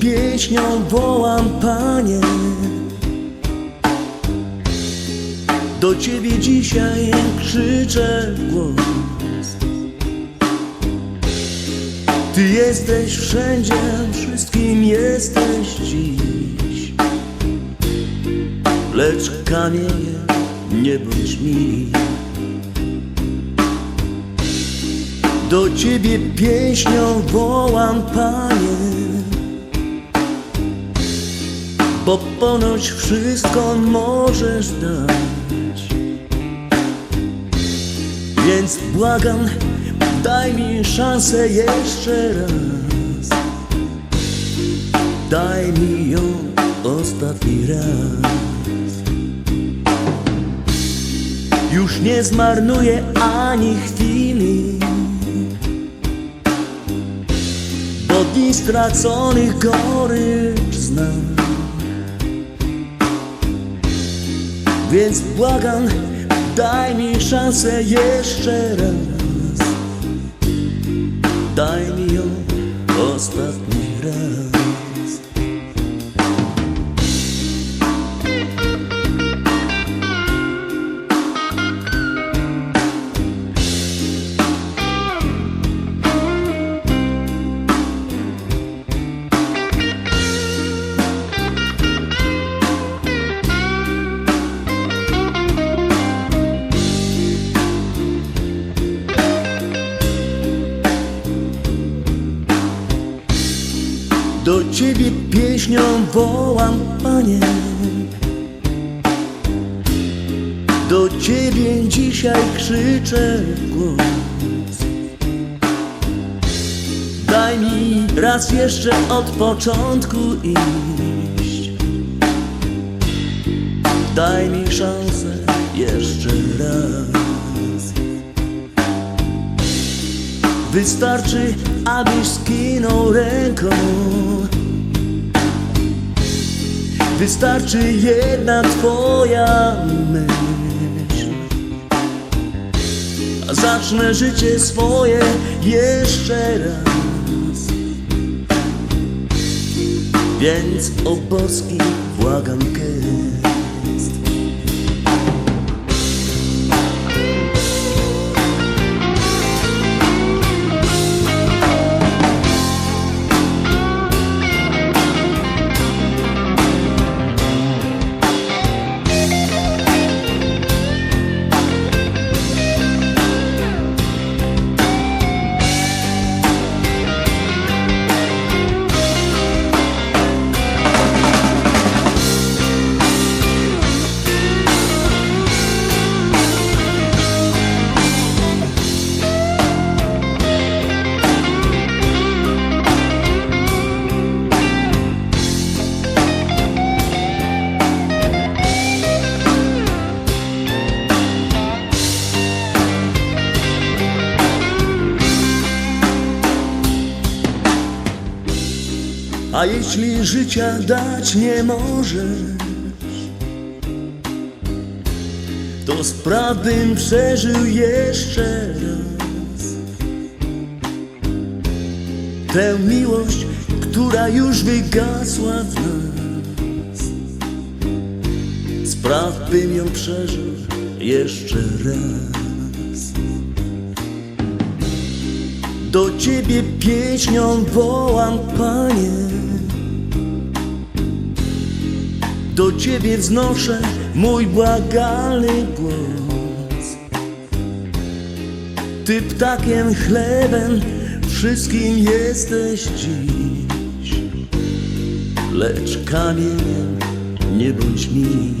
pieśnią wołam, Panie. Do Ciebie dzisiaj krzyczę głos. Ty jesteś wszędzie, wszystkim jesteś dziś. Lecz kamienie, nie bądź mi. Do Ciebie pieśnią wołam, Panie. Bo ponoć wszystko możesz dać. Więc błagam, daj mi szansę jeszcze raz. Daj mi ją ostatni raz. Już nie zmarnuję ani chwili Bo dni straconych gorycz Więc błagam, daj mi szansę jeszcze raz. Daj mi ją ostatni raz Ciebie pieśnią wołam, Panie. Do Ciebie dzisiaj krzyczę głos. Daj mi raz jeszcze od początku iść. Daj mi szansę jeszcze raz. Wystarczy, abyś skinął ręką Wystarczy jedna twoja myśl. A zacznę życie swoje jeszcze raz. Więc o boski błagam gest A jeśli życia dać nie możesz To spraw bym przeżył jeszcze raz. Tę miłość, która już wygasła w nas. Spraw bym ją przeżył jeszcze raz Do Ciebie pieśnią wołam, Panie. Do Ciebie wznoszę mój błagalny głos. Ty ptakiem chlebem wszystkim jesteś dziś. Lecz kamieniem nie bądź mi